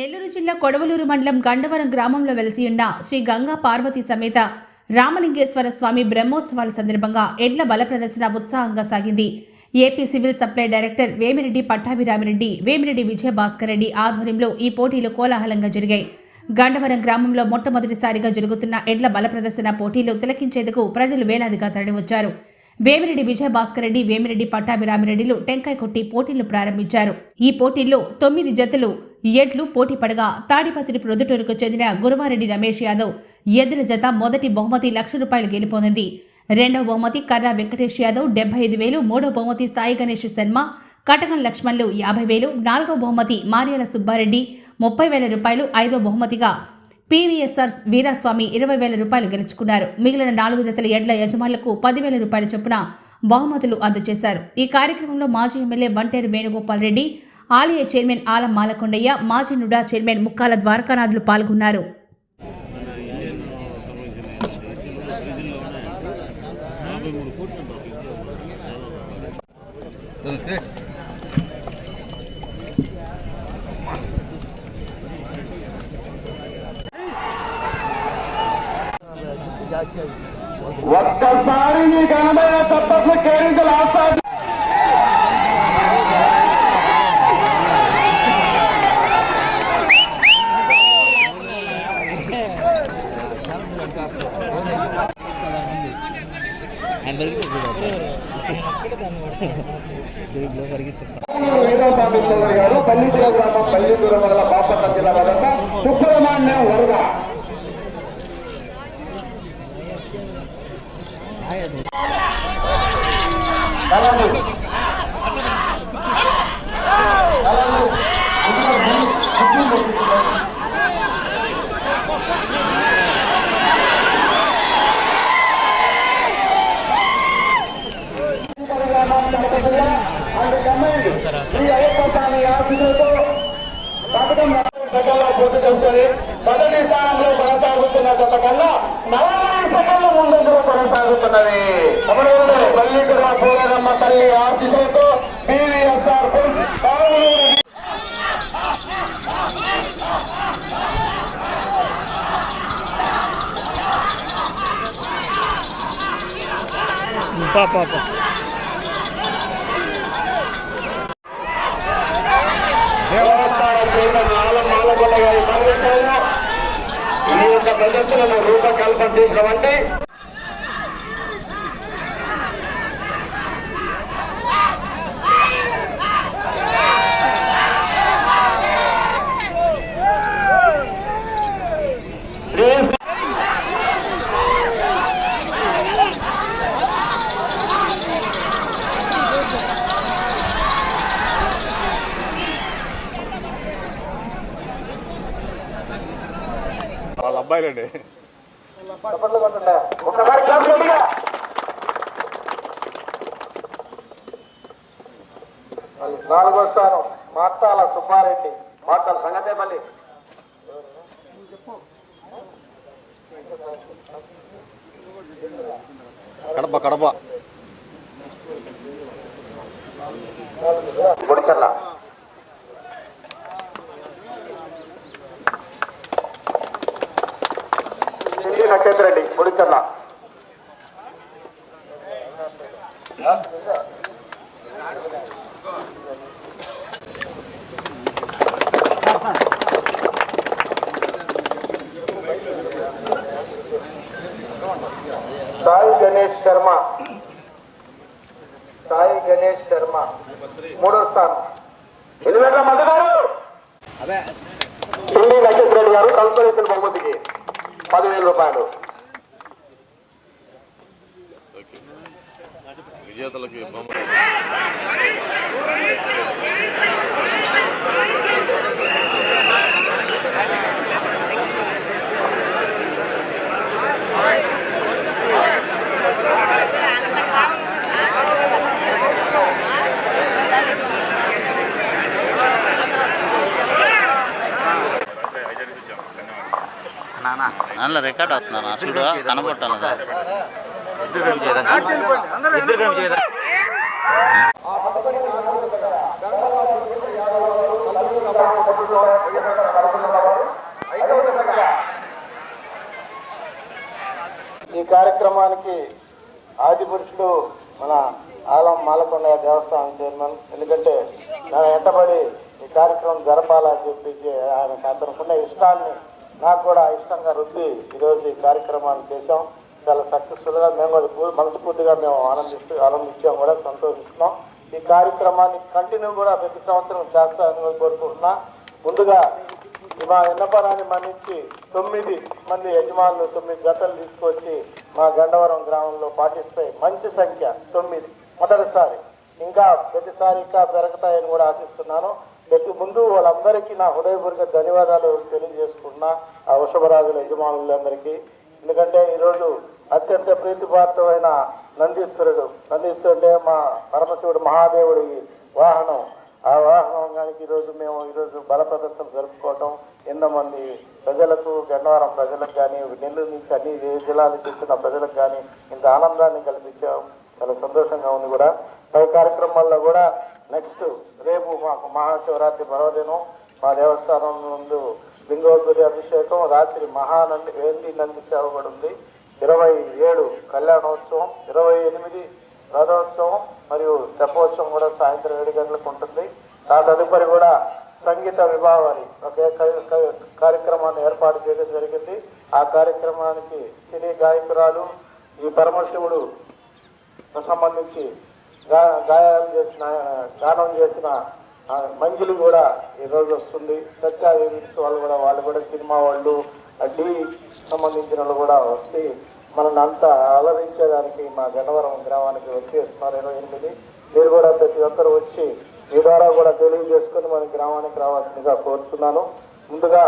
నెల్లూరు జిల్లా కొడవలూరు మండలం గండవరం గ్రామంలో వెలసి ఉన్న శ్రీ గంగా పార్వతి సమేత రామలింగేశ్వర స్వామి బ్రహ్మోత్సవాల సందర్భంగా ఎడ్ల బల ప్రదర్శన ఉత్సాహంగా సాగింది. AP civil supply director Vemireddy Pattabhiramireddy Vemireddy Vijayabhaskar Reddy ఆధ్వర్యంలో ఈ పోటీలు కోలాహలంగా జరిగాయి. గండవరం గ్రామంలో మొట్టమొదటిసారిగా జరుగుతున్న ఎడ్ల బల ప్రదర్శన పోటీలు తిలకించేందుకు ప్రజలు వేలాదిగా తరలివచ్చారు. వేమిరెడ్డి విజయభాస్కర్ రెడ్డి వేమిరెడ్డి పట్టాభిరామిరెడ్డిలు టెంకాయ కొట్టి పోటీలు ప్రారంభించారు. ఈ పోటీల్లో తొమ్మిది జతలు ఎడ్లు పోటీ పడగా తాడిపత్రి ప్రొద్దుటూరుకు చెందిన గురువారెడ్డి రమేష్ యాదవ్ ఎద్దుల జత మొదటి బహుమతి లక్ష రూపాయలు గెలుపొందింది. రెండవ బహుమతి కర్రా వెంకటేష్ యాదవ్ డెబ్బై ఐదు వేలు మూడో బహుమతి సాయి గణేష్ శర్మ కటకం లక్ష్మణ్లు యాభై వేలు నాలుగో బహుమతి మార్యాల సుబ్బారెడ్డి ముప్పై వేల రూపాయలు ఐదో బహుమతిగా పీవీఎస్ఆర్ వీరాస్వామి ఇరవై వేల రూపాయలు గెలుచుకున్నారు. మిగిలిన నాలుగు జతల ఎడ్ల యజమానులకు పదివేల రూపాయల చొప్పున బహుమతులు అందజేశారు. ఈ కార్యక్రమంలో మాజీ ఎమ్మెల్యే వంటేరు వేణుగోపాల్ రెడ్డి ఆలయ చైర్మన్ ఆలం మాలకొండయ్య మాజీ నుడా చైర్మన్ ముక్కాల ద్వారకానాథులు పాల్గొన్నారు. ఒక్కసారి నీ కనబడిన తప్పట్లు కేరింతలు ఆస్తాడు వీరస్వామి చౌదరి గారు పల్లిపుర గ్రామం పల్లిపుర వల్ల బాపట్ల మొదటి స్థానంలో కొనసాగుతున్న జత కన్నా నలభై సెకండ్ల ముందంజలో కొనసాగుతున్నది అమరవీరుడు పల్లికుల పూరమ్మ తల్లి ఆశీస్సులతో పీవీఎస్ఆర్ కావులూరు పాప. ఈ యొక్క ప్రదర్శనను చేసినవంటి వాళ్ళ అబ్బాయిలండి. నాలుగో స్థానం మార్తాల సుబ్బారెడ్డి. మార్తాల సంగతే మళ్ళీ. కడప కడప. గుడిచల్ల. నక్షత్ర రెడ్డి గుడిచల్ల సాయి గణేష్ శర్మ. సాయి గణేష్ శర్మ. మూడో స్థానం. ఎనిమిది మద్దగారు హిందీ నక్షత్ర రెడ్డి గారు కల్పనిస్తున్న బహుమతికి పదివేల రూపాయలు. విజేతలకి నాన్న రికార్డ్ అవుతున్నా చూడు కనబట్టాలి ఈ కార్యక్రమానికి ఆది పురుషుడు మన ఆలం మాలకొండ దేవస్థానం చైర్మన్. ఎందుకంటే నా ఎంటబడి ఈ కార్యక్రమం జరపాలని చెప్పి ఆయన అతనుకున్న ఇష్టాన్ని నాకు కూడా ఇష్టంగా రుద్ది ఈరోజు ఈ కార్యక్రమాన్ని చేశాం. చాలా సక్సెస్ఫుల్గా మేము కూడా మనస్ఫూర్తిగా మేము ఆనందిస్తూ ఆనందించాం కూడా సంతోషిస్తున్నాం. ఈ కార్యక్రమాన్ని కంటిన్యూ కూడా ప్రతి సంవత్సరం చేస్తామని కోరుకుంటున్నా ముందుగా మా ఎన్నపరాన్ని మన్నించి తొమ్మిది మంది యజమానులు తొమ్మిది జతలు తీసుకొచ్చి మా గండవరం గ్రామంలో పాటిస్తే మంచి సంఖ్య తొమ్మిది. మొదటిసారి. ఇంకా ప్రతిసారి ఇంకా పెరగతాయని కూడా ఆశిస్తున్నాను. ప్రతి ముందు వాళ్ళందరికీ నా హృదయపూర్వక ధన్యవాదాలు తెలియజేసుకున్న ఆ వృషభరాజుల యజమానులందరికీ. ఎందుకంటే ఈరోజు అత్యంత ప్రీతిపాత్రమైన నందీశ్వరుడు. నందీశ్వరుడే మా పరమశివుడు మహాదేవుడి వాహనం. ఆ వాహనానికి ఈరోజు మేము ఈరోజు బల ప్రదర్శన జరుపుకోవటం. ఎన్నో మంది ప్రజలకు గన్నవరం ప్రజలకు కానీ నెల్లూరు నుంచి అన్ని జిల్లాల నుంచి ప్రజలకు కానీ ఇంత ఆనందాన్ని కల్పించాం చాలా సంతోషంగా ఉంది కూడా. పై కార్యక్రమాల్లో కూడా నెక్స్ట్ రేపు మాకు మహాశివరాత్రి పర్వదినం. మా దేవస్థానం ముందు లింగోద్భుతి అభిషేకం రాత్రి మహానంది వేంది నంది సేవ ఇరవై ఏడు కళ్యాణోత్సవం ఇరవై ఎనిమిది రథోత్సవం మరియు తెప్పోత్సవం కూడా సాయంత్రం ఏడు గంటలకు ఉంటుంది. ఆ తదుపరి కూడా సంగీత విభావాన్ని ఒకే క- కార్యక్రమాన్ని ఏర్పాటు చేయడం జరిగింది. ఆ కార్యక్రమానికి సినీ గాయకురాలు ఈ పరమశివుడు సంబంధించి గా- గాయాలు చేసిన గానం చేసిన మంజులు కూడా ఈరోజు వస్తుంది. సత్య ఈవెంట్స్ వాళ్ళు కూడా వాళ్ళు కూడా సినిమా వాళ్ళు అడ్డీ సంబంధించిన వాళ్ళు కూడా వచ్చి మనల్ని అంతా అలరించేదానికి మా గన్నవరం గ్రామానికి వచ్చేస్తున్నారు ఇరవై ఎనిమిది. మీరు కూడా ప్రతి ఒక్కరు వచ్చి మీ ద్వారా కూడా తెలియజేసుకుని మన గ్రామానికి రావాల్సిందిగా కోరుతున్నాను. ముందుగా